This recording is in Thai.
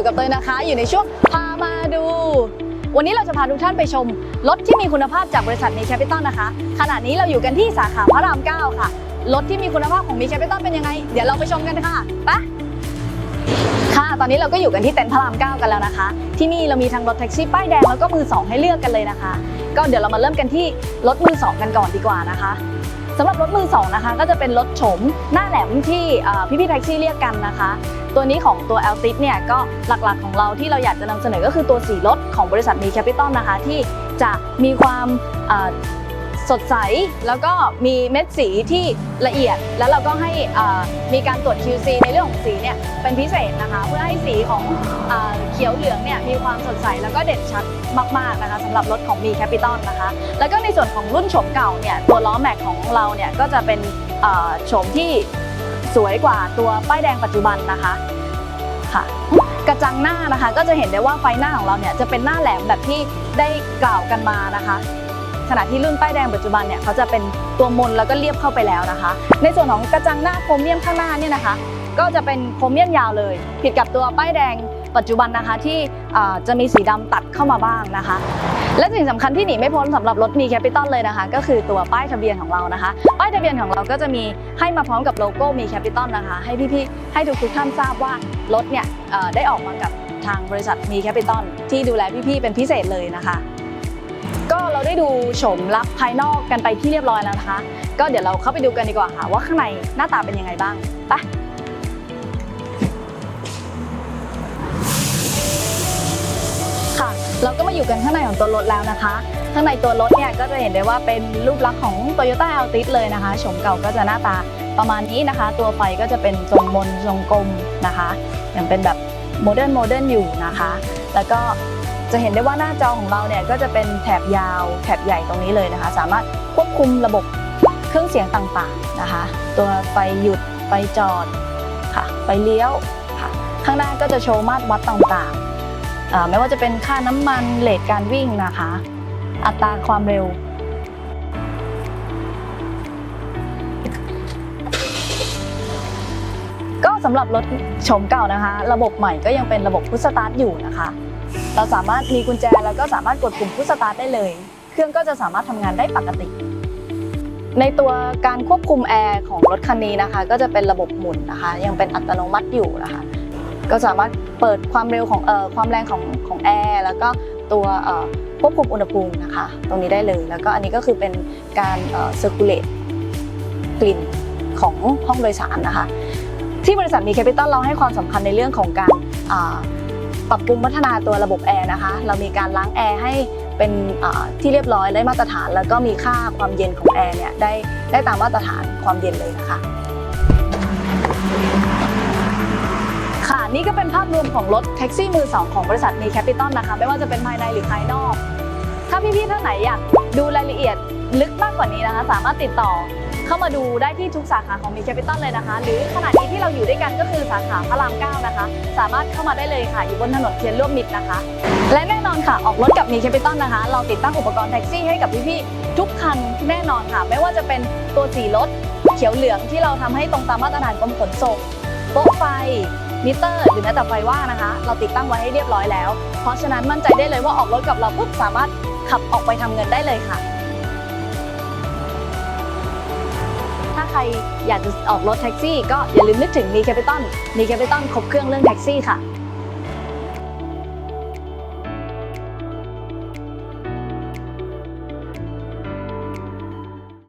อยู่ในช่วงพามาดู วันนี้เราจะพาทุกท่านไปชมรถที่มีคุณภาพจากบริษัทมีแคปิตอลนะคะ ขณะนี้เราอยู่กันที่สาขาพระราม 9 ค่ะ รถที่มีคุณภาพของมีแคปิตอลเป็นยังไง เดี๋ยวเราไปชมกันค่ะไปค่ะ ตอนนี้เราก็อยู่กันที่เต็นท์พระราม 9 กันแล้วนะคะ ที่นี่เรามีทั้งรถแท็กซี่ป้ายแดงแล้วก็มือสองให้เลือกกันเลยนะคะ ก็เดี๋ยวเรามาเริ่มกันที่รถมือสองกันก่อนดีกว่านะคะสำหรับรถมือสองนะคะก็จะเป็นรถโฉมหน้าแหลมที่เอ่พี่แท็กซี่เรียกกันนะคะ ตัวนี้ของตัว l t i p เนี่ยก็หลักๆของเราที่เราอยากจะนำเสนอก็คือตัวสีรถของบริษัทมีแคปิตอลนะคะ ที่จะมีความสดใส แล้วก็มีเม็ดสีที่ละเอียด แล้วเราก็ให้มีการตรวจ QC ในเรื่องของสีเนี่ยเป็นพิเศษนะคะ เพื่อให้สีของเอเขียวเหลืองเนี่ยมีความสดใส แล้วก็เด่นชัดมากๆนะคะสำหรับรถของมีแคปิตอลนะคะ แล้วก็ในส่วนของรุ่นโฉมเก่าเนี่ยตัวล้อแม็กของเราเนี่ยก็จะเป็นโฉมที่ สวยกว่าตัวป้ายแดงปัจจุบันนะคะค่ะกระจังหน้านะคะก็จะเห็นได้ว่าไฟหน้าของเราเนี่ยจะเป็นหน้าแหลมแบบที่ได้กล่าวกันมานะคะขณะที่รุ่นป้ายแดงปัจจุบันเนี่ยเขาจะเป็นตัวมนแล้วก็เรียบเข้าไปแล้วนะคะ ในส่วนของกระจังหน้าโครเมียมข้างหน้าเนี่ยนะคะ ก็จะเป็นโครเมียมยาวเลย ผิดกับตัวป้ายแดง ปัจจุบันนะคะที่จะมีสีดำตัดเข้ามาบ้างนะคะ และสิ่งสำคัญที่หนีไม่พ้นสำหรับรถมีแคปิตอลเลยนะคะ ก็คือตัวป้ายทะเบียนของเรานะคะ ป้ายทะเบียนของเราก็จะมีให้มาพร้อมกับโลโก้มีแคปิตอลนะคะ ให้พี่ๆให้ทุกๆท่านทราบว่ารถเนี่ยได้ออกมากับทางบริษัทมีแคปิตอลที่ดูแลพี่ๆเป็นพิเศษเลยนะคะ ก็เราได้ดูโฉมลักษณ์ภายนอกกันไปที่เรียบร้อยแล้วนะคะ ก็เดี๋ยวเราเข้าไปดูกันดีกว่าค่ะ ว่าข้างในหน้าตาเป็นยังไงบ้างไป เราก็มาอยู่กันข้างในของตัวรถแล้วนะคะ ข้างในตัวรถเนี่ยก็จะเห็นได้ว่าเป็นรูปลักษณ์ของ Toyota Altis เลยนะคะโฉมเก่าก็จะหน้าตาประมาณนี้นะคะ ตัวไฟก็จะเป็นทรงมนทรงกลมนะคะยังเป็นแบบโมเดิร์นโมเดิร์นอยู่นะคะ แล้วก็จะเห็นได้ว่าหน้าจอของเราเนี่ยก็จะเป็นแถบยาวแถบใหญ่ตรงนี้เลยนะคะ สามารถควบคุมระบบเครื่องเสียงต่างๆนะคะ ตัวไฟหยุดไฟจอดค่ะไฟเลี้ยวค่ะข้างหน้าก็จะโชว์มาตรวัดต่างๆ ไม่ว่าจะเป็นค่าน้ำมันเลทการวิ่งนะคะ อัตราความเร็ว ก็สำหรับรถโฉมเก่านะคะ ระบบใหม่ก็ยังเป็นระบบพุชสตาร์ทอยู่นะคะ เราสามารถมีกุญแจแล้วก็สามารถกดปุ่มพุชสตาร์ทได้เลย เครื่องก็จะสามารถทำงานได้ปกติ ในตัวการควบคุมแอร์ของรถคันนี้นะคะ ก็จะเป็นระบบหมุนนะคะ ยังเป็นอัตโนมัติอยู่นะคะ ก็สามารถเปิดความเร็วของเอ่อความแรงของของแอร์แล้วก็ตัวเอ่อควบคุมอุณหภูมินะคะ ตรงนี้ได้เลย แล้วก็อันนี้ก็คือเป็นการเอ่อ circulate กลิ่นของห้องโดยสารนะคะ ที่บริษัทมีแคปิตอลเราให้ความสำคัญในเรื่องของการปรับปรุงพัฒนาตัวระบบแอร์นะคะ เรามีการล้างแอร์ให้เป็นที่เรียบร้อยได้มาตรฐาน แล้วก็มีค่าความเย็นของแอร์เนี่ยได้ได้ตามมาตรฐานความเย็นเลยนะคะ ภาพรวมของรถแท็กซี่มือสองของบริษัทมีแคปิตอลนะคะ ไม่ว่าจะเป็นภายในหรือภายนอก ถ้าพี่ๆท่านไหนอยากดูรายละเอียดลึกมากกว่านี้นะคะ สามารถติดต่อเข้ามาดูได้ที่ทุกสาขาของมีแคปิตอลเลยนะคะ หรือขณะนี้ที่เราอยู่ด้วยกันก็คือสาขาพระรามเก้านะคะ สามารถเข้ามาได้เลยค่ะ อยู่บนถนนเทียนร่วมมิตรนะคะ และแน่นอนค่ะ ออกรถกับมีแคปิตอลนะคะ เราติดตั้งอุปกรณ์แท็กซี่ให้กับพี่ๆทุกคันแน่นอนค่ะ ไม่ว่าจะเป็นตัวสีรถเขียวเหลืองที่เราทำให้ตรงตามมาตรฐานกรมขนส่งโป๊ะไฟ มิเตอร์หรือแม้แต่ไฟว่านะคะ เราติดตั้งไว้ให้เรียบร้อยแล้ว เพราะฉะนั้นมั่นใจได้เลยว่าออกรถกับเราปุ๊บสามารถขับออกไปทำเงินได้เลยค่ะ ถ้าใครอยากจะออกรถแท็กซี่ก็อย่าลืมนึกถึงมีแคปิตอลมีแคปิตอลครบเครื่องเรื่องแท็กซี่ค่ะ